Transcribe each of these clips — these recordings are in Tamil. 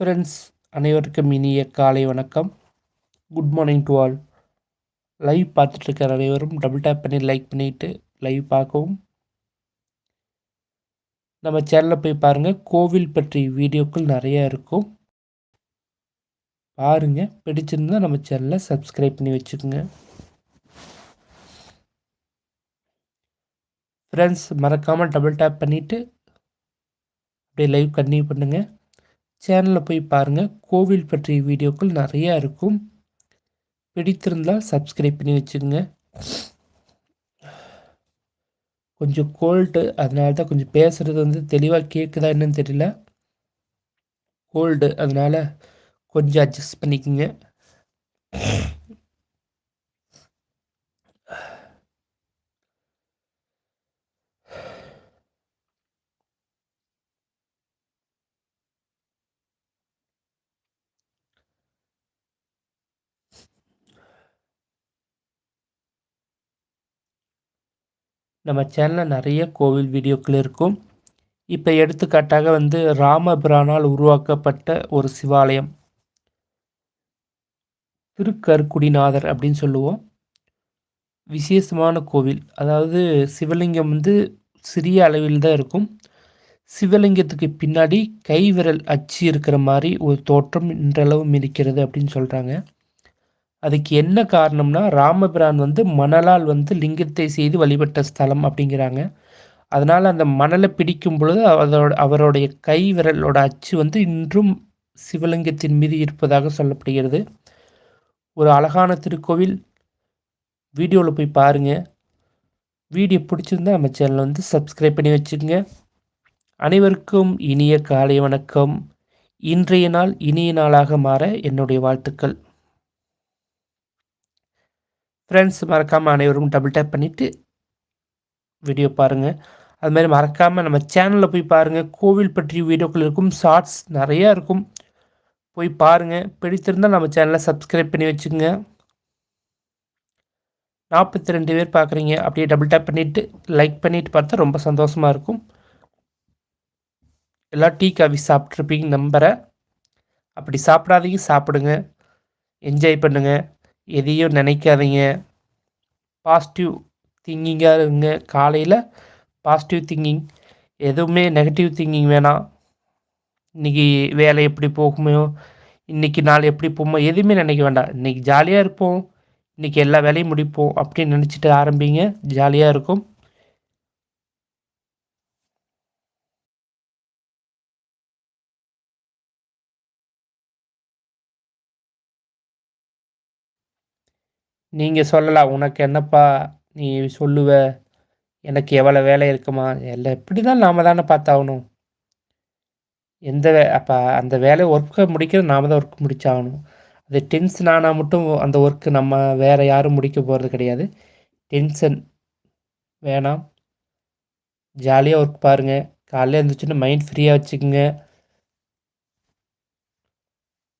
ஃப்ரெண்ட்ஸ் அனைவருக்கும் இனிய காலை வணக்கம். Good morning to all live பார்த்துட்ருக்கிற அனைவரும் டபுள் டேப் பண்ணி லைக் பண்ணிவிட்டு லைவ் பார்க்கவும். நம்ம சேனலில் போய் பாருங்கள் கோவில் பற்றி வீடியோக்கள் நிறையா இருக்கும். பாருங்கள் பிடிச்சிருந்தால் நம்ம சேனலை சப்ஸ்கிரைப் பண்ணி வச்சுக்கோங்க. ஃப்ரெண்ட்ஸ் மறக்காமல் டபுள் டேப் பண்ணிவிட்டு அப்படியே லைவ் கன்டினியூ பண்ணுங்கள் சேனலில் போய் பாருங்கள் கோவில் பற்றிய வீடியோக்கள் நிறையா இருக்கும். பிடித்திருந்தால் சப்ஸ்கிரைப் பண்ணி வச்சுக்கோங்க. கொஞ்சம் கோல்டு அதனால தான் கொஞ்சம் பேசுகிறது வந்து தெளிவாக கேட்குதா என்னன்னு தெரியல. கோல்டு அதனால் கொஞ்சம் அட்ஜஸ்ட் பண்ணிக்கோங்க. நம்ம சேனலில் நிறைய கோவில் வீடியோக்கள் இருக்கும். இப்போ எடுத்துக்காட்டாக வந்து ராமபிரானால் உருவாக்கப்பட்ட ஒரு சிவாலயம். திருக்கருக்குடிநாதர் அப்படின்னு சொல்லுவோம். விசேஷமான கோவில். அதாவது சிவலிங்கம் வந்து சிறிய அளவில் தான் இருக்கும். சிவலிங்கத்துக்கு பின்னாடி கைவிரல் அச்சு இருக்கிற மாதிரி ஒரு தோற்றம் இன்றளவும் இருக்கிறது அப்படின்னு சொல்கிறாங்க அதுக்கு என்ன காரணம்னா ராமபிரான் வந்து மணலால் வந்து லிங்கத்தை செய்து வழிபட்ட ஸ்தலம் அப்படிங்கிறாங்க. அதனால் அந்த மணலை பிடிக்கும் பொழுது அதோட அவருடைய கை விரலோட அச்சு வந்து இன்றும் சிவலிங்கத்தின் மீது இருப்பதாக சொல்லப்படுகிறது. ஒரு அழகான திருக்கோவில். வீடியோவில் போய் பாருங்கள் வீடியோ பிடிச்சிருந்தா நம்ம சேனலை வந்து சப்ஸ்கிரைப் பண்ணி வச்சுக்கோங்க. அனைவருக்கும் இனிய காலை வணக்கம். இன்றைய நாள் இனிய நாளாக மாற என்னுடைய வாழ்த்துக்கள். ஃப்ரெண்ட்ஸ் மறக்காமல் அனைவரும் டபுள் டேப் பண்ணிவிட்டு வீடியோ பாருங்கள் அது மாதிரி மறக்காமல் நம்ம சேனலில் போய் பாருங்கள் கோவில் பற்றிய வீடியோக்கள் இருக்கும் ஷார்ட்ஸ் நிறையா இருக்கும். போய் பாருங்கள் பிடித்திருந்தால் நம்ம சேனலை சப்ஸ்கிரைப் பண்ணி வச்சுக்கோங்க. நாற்பத்தி ரெண்டு பேர் பார்க்குறீங்க அப்படியே டபுள் டேப் பண்ணிவிட்டு லைக் பண்ணிவிட்டு பார்த்தா ரொம்ப சந்தோஷமாக இருக்கும். எல்லாம் டீ காஃபி சாப்பிட்ருப்பீங்க நம்புகிறேன் அப்படி சாப்பிடாதீங்க சாப்பிடுங்க. என்ஜாய் பண்ணுங்கள் எதையும் நினைக்காதீங்க. பாசிட்டிவ் திங்கிங்காக இருங்க. காலையில் பாசிட்டிவ் திங்கிங் எதுவுமே நெகட்டிவ் திங்கிங் வேணாம். இன்றைக்கி வேலை எப்படி போகுமோ இன்றைக்கி நாள் எப்படி போகுமோ எதுவுமே நினைக்க வேண்டாம். இன்றைக்கி ஜாலியாக இருப்போம். இன்றைக்கி எல்லா வேலையும் முடிப்போம் அப்படின்னு நினச்சிட்டு ஆரம்பிங்க. ஜாலியாக இருக்கும். நீங்கள் சொல்லலாம் உனக்கு என்னப்பா நீ சொல்லுவ? எனக்கு எவ்வளோ வேலை இருக்குமா? எல்லாம் எப்படி தான் நாம் தானே பார்த்தாகணும். எந்த வே அப்போ அந்த வேலையை ஒர்க்கை முடிக்கிறது நாம் தான் ஒர்க் முடிச்சாகணும். அது டென்ஷன் ஆனால் மட்டும் அந்த ஒர்க்கு நம்ம வேறு யாரும் முடிக்க போகிறது கிடையாது. டென்ஷன் வேணாம். ஜாலியாக ஒர்க் பாருங்கள் காலையில் இருந்துச்சுன்னா மைண்ட் ஃப்ரீயாக வச்சுக்கோங்க.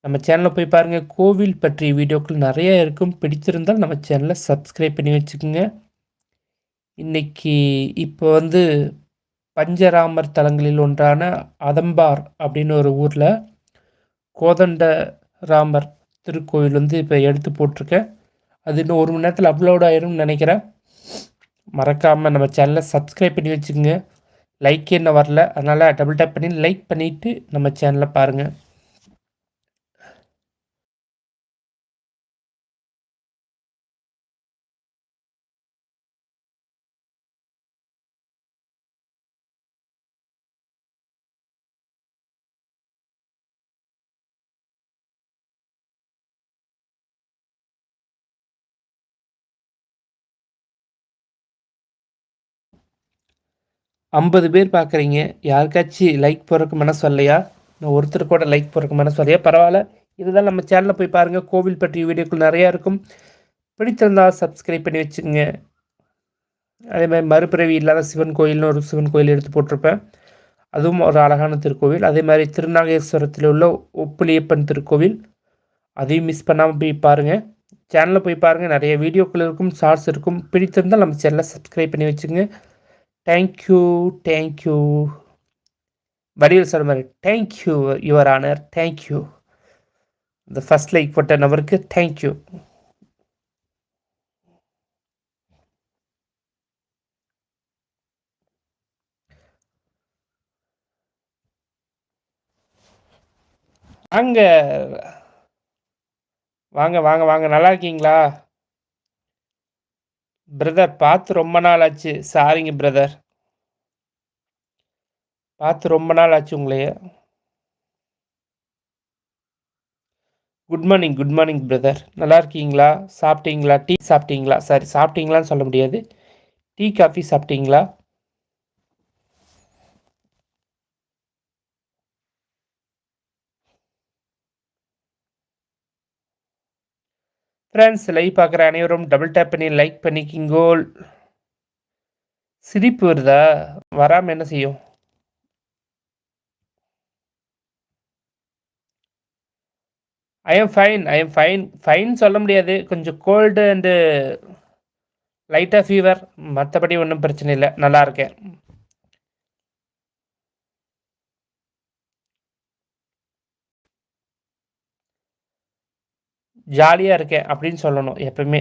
நம்ம சேனலில் போய் பாருங்கள் கோவில் பற்றிய வீடியோக்கள் நிறைய இருக்கும். பிடித்திருந்தால் நம்ம சேனலை சப்ஸ்கிரைப் பண்ணி வச்சுக்கோங்க. இன்றைக்கி இப்போ வந்து பஞ்சராமர் தலங்களில் ஒன்றான அதம்பார் அப்படின்னு ஒரு ஊரில் கோதண்ட ராமர் திருக்கோவில் வந்து இப்போ எடுத்து போட்டிருக்கேன். அது இன்னும் ஒரு மணி நேரத்தில் அப்லோட் ஆயிரும்னு நினைக்கிறேன். மறக்காமல் நம்ம சேனலை சப்ஸ்கிரைப் பண்ணி வச்சுக்கோங்க. லைக் என்ன வரல? அதனால் டபுள் டேப் பண்ணி லைக் பண்ணிவிட்டு நம்ம சேனலை பாருங்கள் ஐம்பது பேர் பார்க்குறீங்க. யாருக்காச்சும் லைக் போகிறக்கு மனசு வரலையா? நான் ஒருத்தர் கூட லைக் போகிறக்கு மனசு வரலையா? பரவாயில்ல. இதுதான் நம்ம சேனலில் போய் பாருங்கள் கோவில் பற்றிய வீடியோக்கள் நிறையா இருக்கும். பிடித்திருந்தால் சப்ஸ்கிரைப் பண்ணி வச்சுக்கோங்க. அதே மாதிரி மறுபிறவி இல்லாத சிவன் கோயில்னு ஒரு சிவன் கோயில் எடுத்து போட்டிருப்பேன். அதுவும் ஒரு அழகான திருக்கோவில். அதே மாதிரி திருநாகேஸ்வரத்தில் உள்ள ஒப்புலியப்பன் திருக்கோவில். அதையும் மிஸ் பண்ணாமல் போய் பாருங்கள் சேனலில் போய் பாருங்கள் நிறைய வீடியோக்கள் இருக்கும் ஷார்ட்ஸ் இருக்கும். பிடித்திருந்தால் நம்ம சேனலை சப்ஸ்கிரைப் பண்ணி வச்சுக்கோங்க. தேங்க்யூ தேங்க்யூ வடிவில் சொல்ற மாதிரி thank you your honour thank you இந்த ஃபஸ்ட் லைக் போட்ட நபருக்கு தேங்க்யூ வாங்க. வாங்க வாங்க வாங்க. நல்லா இருக்கீங்களா? பிரதர் பார்த்து ரொம்ப நாள் ஆச்சு சாரிங்க பிரதர் பார்த்து ரொம்ப நாள் ஆச்சு உங்களையே. Good morning good morning brother நல்லா இருக்கீங்களா? சாப்பிட்டீங்களா? டீ சாப்பிட்டீங்களா? சாரி சாப்பிட்டீங்களான்னு சொல்ல முடியாது. டீ காஃபி சாப்பிட்டீங்களா? ஃப்ரெண்ட்ஸ் லைவ் பார்க்குற அனைவரும் டபுள் டேப் பண்ணி லைக் பண்ணிக்கிங்கோல் சிரிப்பு வருதா? வராமல் என்ன செய்யும்? I am fine I am fine fine சொல்ல முடியாது. கொஞ்சம் கோல்டு அண்டு லைட்டாக ஃபீவர் மற்றபடி ஒன்றும் பிரச்சனை இல்லை. நல்லா இருக்கேன். ஜாலியாக இருக்கேன் அப்படின்னு சொல்லணும். எப்பவுமே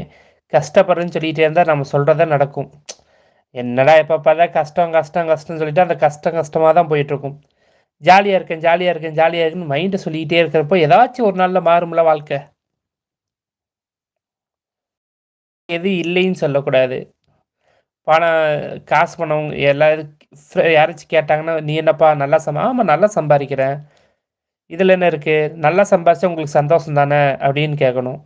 கஷ்டப்படுறேன்னு சொல்லிகிட்டே இருந்தால் நம்ம சொல்கிறத நடக்கும். என்னடா எப்போ பார்த்தா கஷ்டம் கஷ்டம் கஷ்டம்னு சொல்லிட்டு அந்த கஷ்டம் கஷ்டமாக தான் போயிட்டுருக்கும். ஜாலியாக இருக்கேன் ஜாலியாக இருக்கேன் ஜாலியாக இருக்குன்னு மைண்டை சொல்லிக்கிட்டே இருக்கிறப்போ ஏதாச்சும் ஒரு நாளில் மாறும்ல வாழ்க்கை. எது இல்லைன்னு சொல்லக்கூடாது. பணம் காசு பணம் எல்லாரும் யாராச்சும் கேட்டாங்கன்னா நீ என்னப்பா நல்லா சம்பா ஆமாம் நல்லா சம்பாதிக்கிறேன். இதில் என்ன இருக்குது நல்லா சம்பாதிச்சா உங்களுக்கு சந்தோஷம் தானே அப்படின்னு கேட்கணும்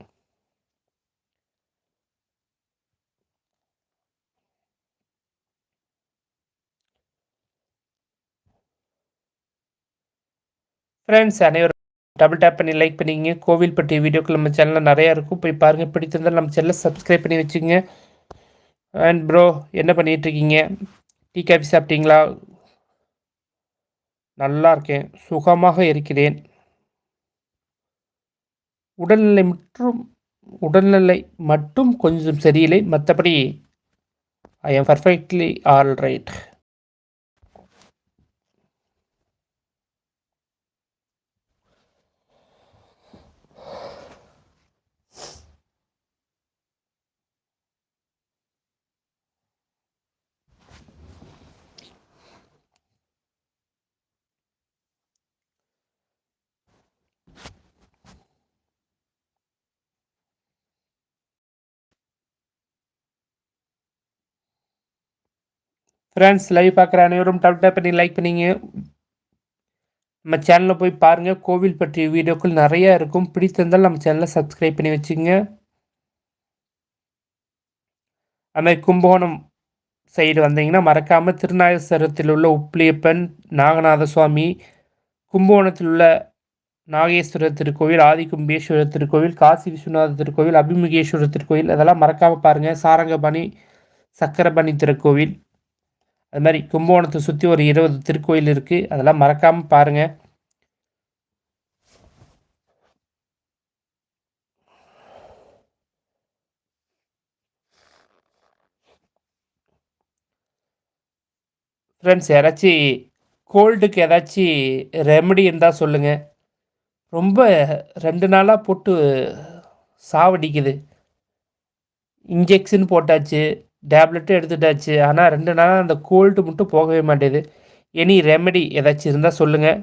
ஃப்ரெண்ட்ஸ் அனைவரும் டபுள் டேப் பண்ணி லைக் பண்ணிங்க கோவில் பற்றி வீடியோக்கள் நம்ம சேனலில் நிறையா இருக்கும். போய் பாருங்கள் பிடித்திருந்தால் நம்ம சேனலை சப்ஸ்கிரைப் பண்ணி வச்சுங்க அண்ட் ப்ரோ என்ன பண்ணிகிட்ருக்கீங்க டீ காஃபி சாப்பிட்டீங்களா? நல்லா இருக்கேன் சுகமாக இருக்கிறேன். உடல்நிலை மற்றும் உடல்நிலை மட்டும் கொஞ்சம் சரியில்லை. மற்றபடி I am perfectly all right friends live பார்க்குற அனைவரும் டப் டப் பண்ணி லைக் பண்ணிங்க. நம்ம சேனலில் போய் பாருங்கள் கோவில் பற்றிய வீடியோக்கள் நிறையா இருக்கும். பிடித்திருந்தால் நம்ம சேனலை சப்ஸ்கிரைப் பண்ணி வச்சுங்க. அதுமாதிரி கும்பகோணம் சைடு வந்தீங்கன்னா மறக்காமல் திருநாகேஸ்வரத்தில் உள்ள உப்ளியப்பன் நாகநாத சுவாமி கும்பகோணத்தில் உள்ள நாகேஸ்வரர் திருக்கோவில் ஆதி கும்பேஸ்வரர் திருக்கோவில் காசி விஸ்வநாத திருக்கோவில் அபிமுகேஸ்வரர் திருக்கோவில் அதெல்லாம் மறக்காமல் பாருங்கள் சாரங்கபாணி சக்கரபாணி திருக்கோவில். அது மாதிரி கும்பகோணத்தை சுற்றி ஒரு இருபது திருக்கோயில் இருக்குது அதெல்லாம் மறக்காமல் பாருங்கள் ஃப்ரெண்ட்ஸ் யாராச்சும் கோல்டுக்கு ஏதாச்சும் ரெமடி இருந்தால் சொல்லுங்கள் ரொம்ப ரெண்டு நாளாக போட்டு சாவடிக்குது. இன்ஜெக்ஷன் போட்டாச்சு. டேப்லெட்டும் எடுத்துட்டாச்சு. ஆனால் ரெண்டு நாளாக அந்த கோல்டு மட்டும் போகவே மாட்டேது. எனி ரெமெடி ஏதாச்சும் இருந்தால் சொல்லுங்கள்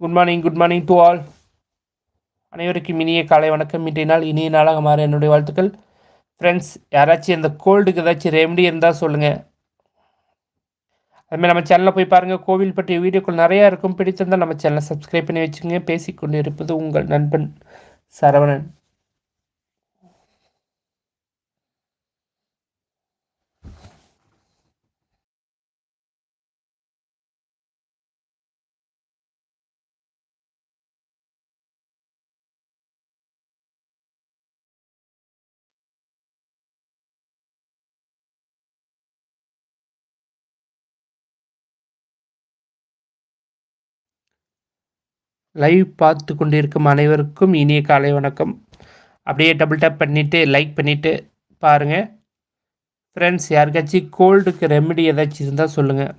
good morning good morning to all அனைவருக்கும் இனிய காலை வணக்கம். இன்றைய நாள் இனிய நாளாக மாற என்னுடைய வாழ்த்துக்கள். ஃப்ரெண்ட்ஸ் யாராச்சும் இந்த கோல்டுக்கு ஏதாச்சும் ரெமெடி இருந்தால் சொல்லுங்கள் அதுமாதிரி நம்ம சேனலில் போய் பாருங்கள் கோவில் பற்றிய வீடியோக்கள் நிறையா இருக்கும். பிடித்திருந்தால் நம்ம சேனலை சப்ஸ்கிரைப் பண்ணி வச்சுங்க பேசிக்கொண்டு இருப்பது உங்கள் நண்பன் சரவணன். லைவ் பார்த்து கொண்டிருக்கும் அனைவருக்கும் இனிய காலை வணக்கம். அப்படியே டபுள் டேப் பண்ணிவிட்டு லைக் பண்ணிவிட்டு பாருங்கள் ஃப்ரெண்ட்ஸ் யாருக்காச்சும் கோல்டுக்கு ரெமெடி ஏதாச்சும் இருந்தால் சொல்லுங்கள்